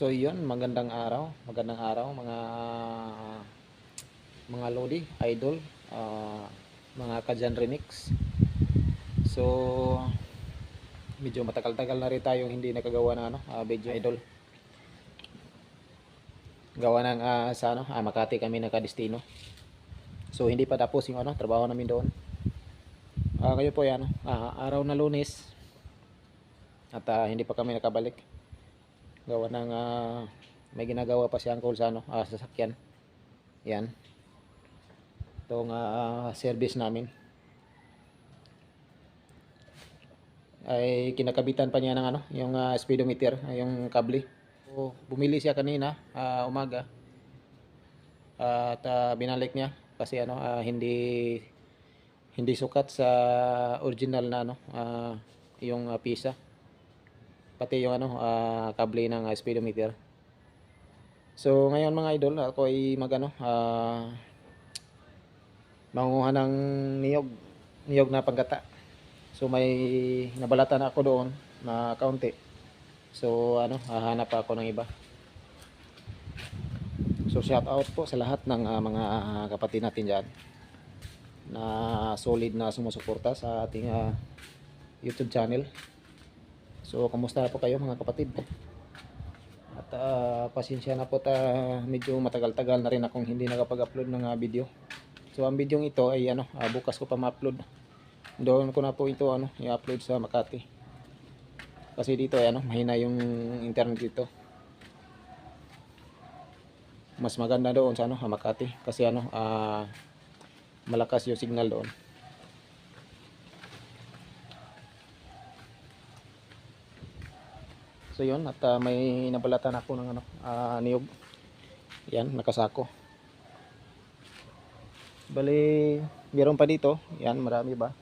So yun, magandang araw, magandang araw mga mga lodi, idol, ah, mga Kajan Remix. So medyo matagal-tagal na rin tayong hindi nakagawa ng ano, ah, video idol. Gawa ng ah, sa ano, ah, Makati kami nakadestino. So hindi pa tapos yung ano, trabaho namin doon. Ah, kayo po yan, ah, araw na lunes. At ah, hindi pa kami nakabalik gawa ng ah, may ginagawa pa si Uncle sa ano, ah, sasakyan. Yan. Itong ah, service namin. Ay kinakabitan pa niya ng ano, yung ah, speedometer, yung kable. So, bumili siya kanina, ah, umaga. at ah, binalik niya kasi ano, ah, hindi hindi sukat sa original na ano, ah, yung ah, pisa pati yung ano ah, kable ng ah, speedometer. So ngayon mga idol, ako ay magano ah mangunguha ng niyog, niyog na panggata. So may nabalatan ako doon na kaunti. So ano, hahanap pa ako ng iba. So shout out po sa lahat ng ah, mga ah, kapatid natin diyan na solid na sumusuporta sa ating ah, YouTube channel. So, kamusta po kayo mga kapatid? At ah, pasensya na po ta medyo matagal-tagal na rin akong hindi nakapag-upload ng ah, video. So, ang video ito ay ano, ah, bukas ko pa ma-upload. Doon ko na po ito ano, i-upload sa Makati. Kasi dito ay ano, mahina yung internet dito. Mas maganda doon sa ano, ah, Makati kasi ano, ah, malakas yung signal doon. So yun, at ah, may nabalatan ako ng ano, ah, niyog. Yan, nakasako. Bali, meron pa dito. Yan, marami ba?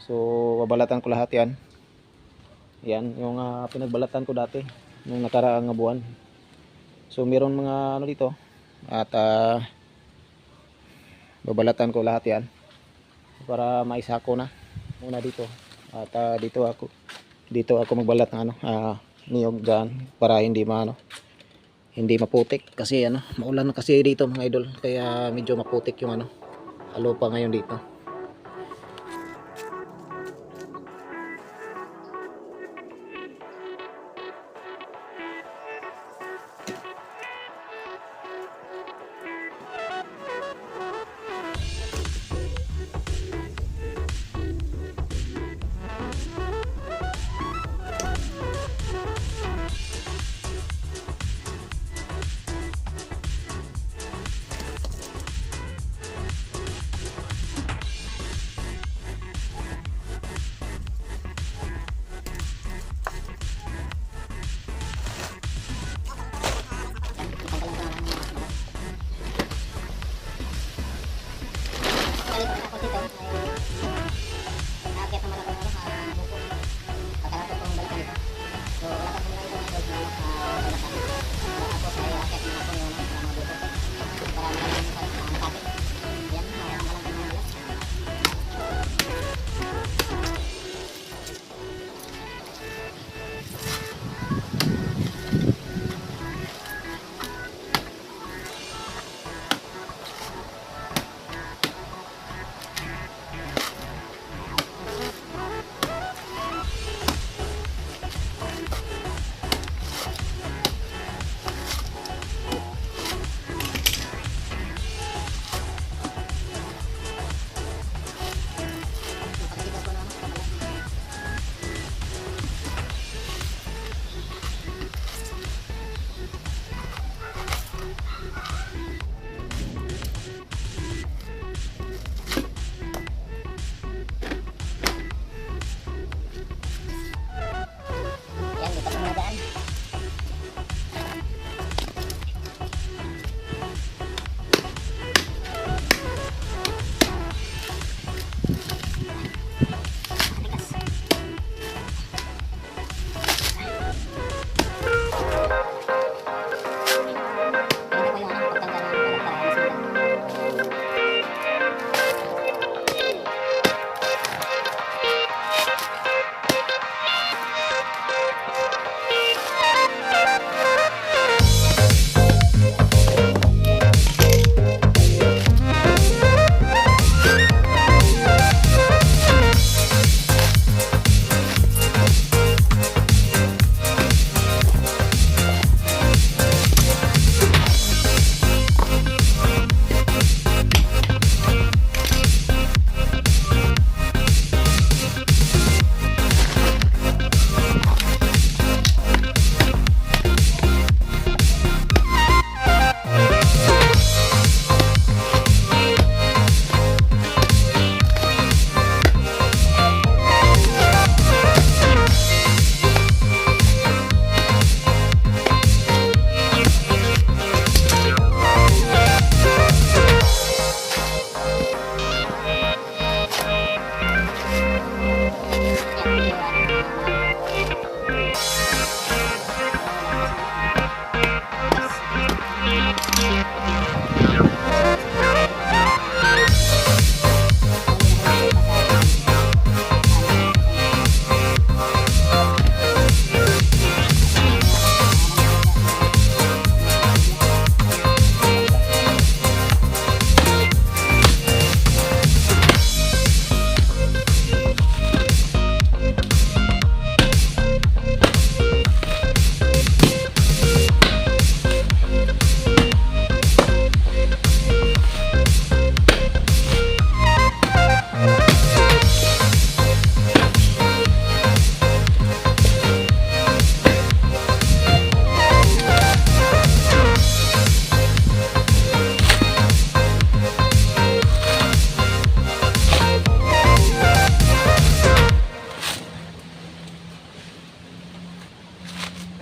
So, babalatan ko lahat yan. Yan, yung ah, pinagbalatan ko dati, nung nakaraang buwan. So, meron mga ano dito. At, ah, babalatan ko lahat yan. Para maisako na. Muna dito. At ah, dito ako dito ako magbalat ng ano ah, niyog dyan para hindi maano hindi maputik. Kasi ano maulan kasi dito mga idol. Kaya medyo maputik yung ano lupa ngayon dito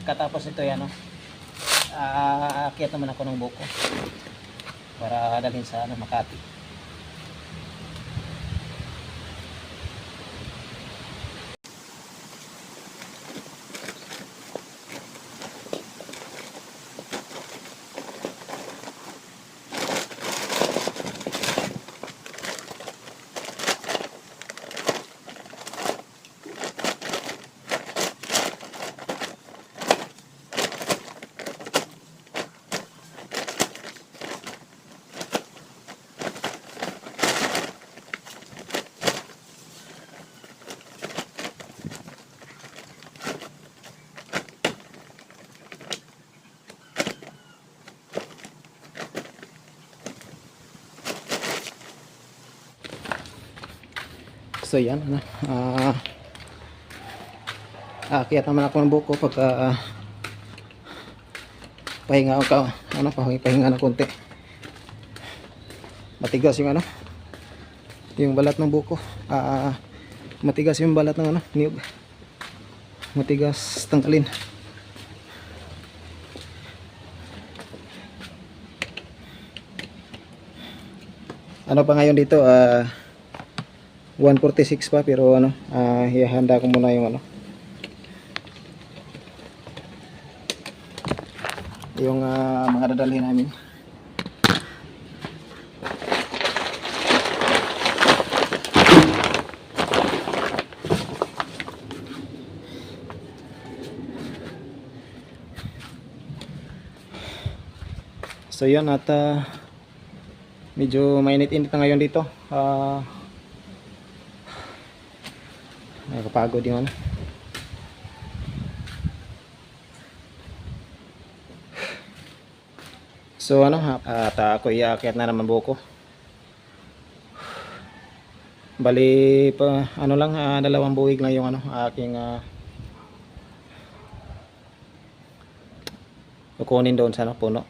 pagkatapos ito yan, no? Ah, aakyat naman ako ng buko para dalhin sa ano, Makati. So yan, ano, ah, aakyat naman ako ng buko pag ah, pahinga ako, ano, pahinga, pahinga ng konti. Matigas yung ano, yung balat ng buko. Ah, matigas yung balat ng ano, niyog. Matigas tangkalin. Ano pa ngayon dito, ah, 146 pa pero ano, ah ihahanda ko muna yung ano. Yung ah, mga dadalhin namin. So yun at ah, medyo mainit-init na ngayon dito. Ah Nakakapagod yung ano. So ano at uh, ako iakyat na naman buko. Bali pa ano lang ah, dalawang buwig lang yung ano aking uh, kukunin doon sa ano, puno.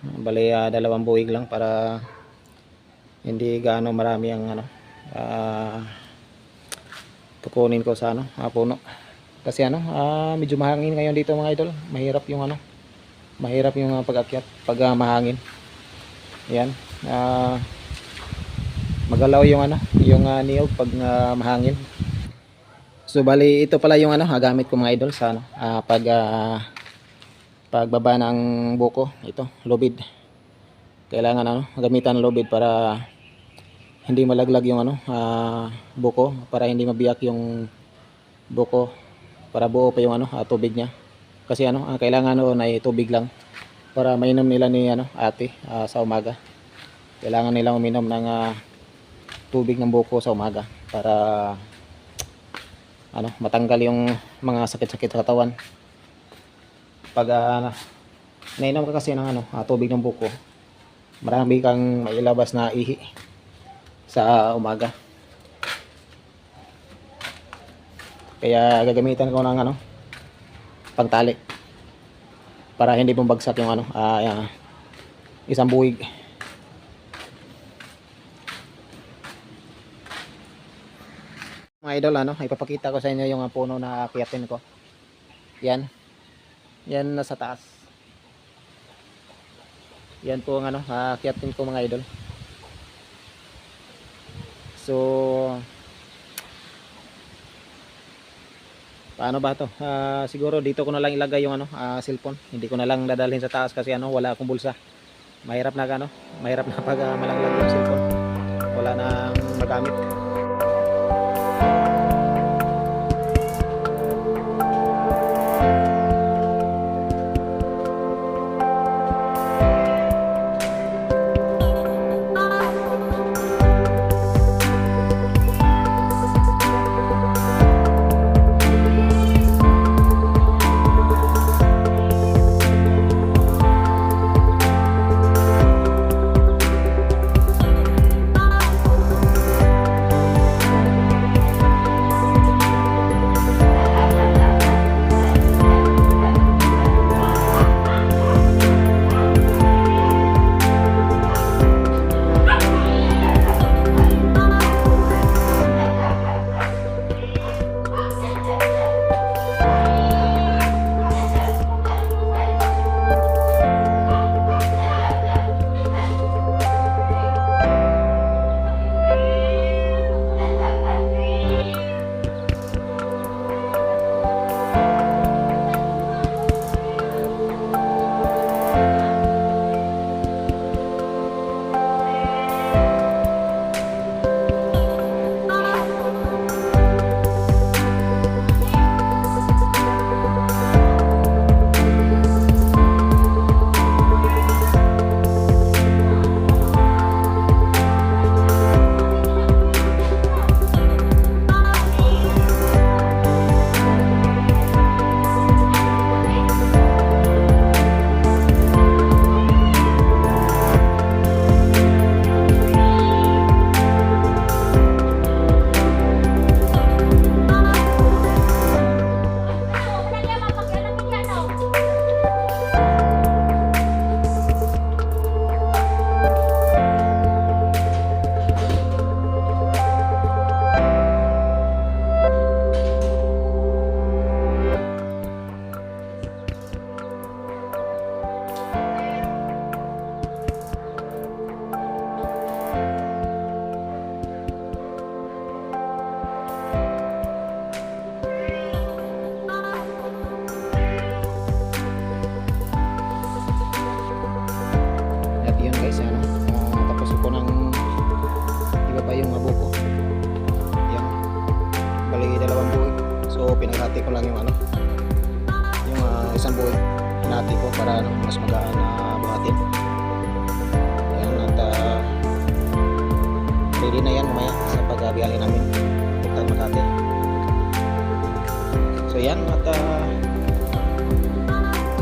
Bali ah, dalawang buwig lang para hindi gaano marami ang ano ah kukunin ko sa ano, ah, puno. Kasi ano, ah, medyo mahangin ngayon dito mga idol. Mahirap yung ano, mahirap yung ah, pag-akyat pag ah, mahangin. Yan. Ah, magalaw yung ano, yung ah, niyog pag ah, mahangin. So bali ito pala yung ano, gamit ko mga idol sa ano, ah, pag ah, pagbaba ng buko. Ito, lubid. Kailangan ano, gamitan ng lubid para hindi malaglag yung ano ah, buko para hindi mabiyak yung buko. Para buo pa yung ano ah, tubig niya. Kasi ano ang kailangan noon ay tubig lang para mainom nila ni ano ate ah, sa umaga. Kailangan nilang uminom ng ah, tubig ng buko sa umaga para ano matanggal yung mga sakit-sakit sa katawan. Pag ah, nainom ka kasi ng ano ah, tubig ng buko marami kang mailabas na ihi sa umaga. Kaya gagamitan ko ng ano, pangtali para hindi bumagsak yung ano, ah, ah, isang buwig. Mga idol, ano, ipapakita ko sa inyo yung ah, puno na akyatin ko. Yan. Yan nasa taas. Yan po ang ano, akyatin ko mga idol. So Paano ba to? Ah, siguro dito ko na lang ilagay yung ano, ah, cellphone. Hindi ko na lang dadalhin sa taas kasi ano, wala akong bulsa. Mahirap na ano, mahirap na pag uh, malaglag yung cellphone. Wala nang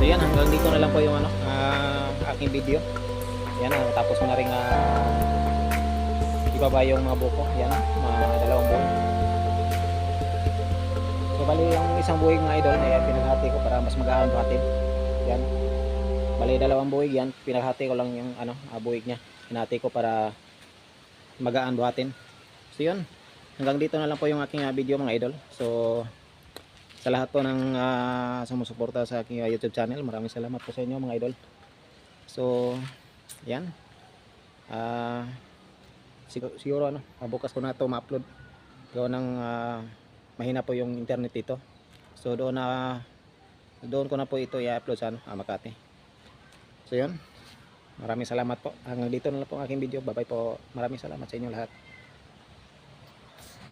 yan hanggang dito na lang po yung ano ah, aking video. Yan ah, tapos na rin ah, ibaba yung mga buko. Yan, mga dalawang buko. So bali yung isang buwig mga idol ay pinaghati ko para mas magaan buhatin. Yan. Bali dalawang buwig yan, pinaghati ko lang yung ano, ah, buwig niya. Pinahati ko para magaan buhatin. So yun. Hanggang dito na lang po yung aking ah, video mga idol. So sa lahat po ng ah, sumusuporta sa aking ah, YouTube channel, maraming salamat po sa inyo mga idol. So yan. Ah siguro, siguro ano, bukas ko na to ma-upload. Gawa ng ah, mahina po yung internet dito. So doon na doon ko na po ito i-upload sa ano, ah, Makati. So yun. Maraming salamat po. Hanggang dito na lang po ang aking video. Bye-bye po. Maraming salamat sa inyo lahat.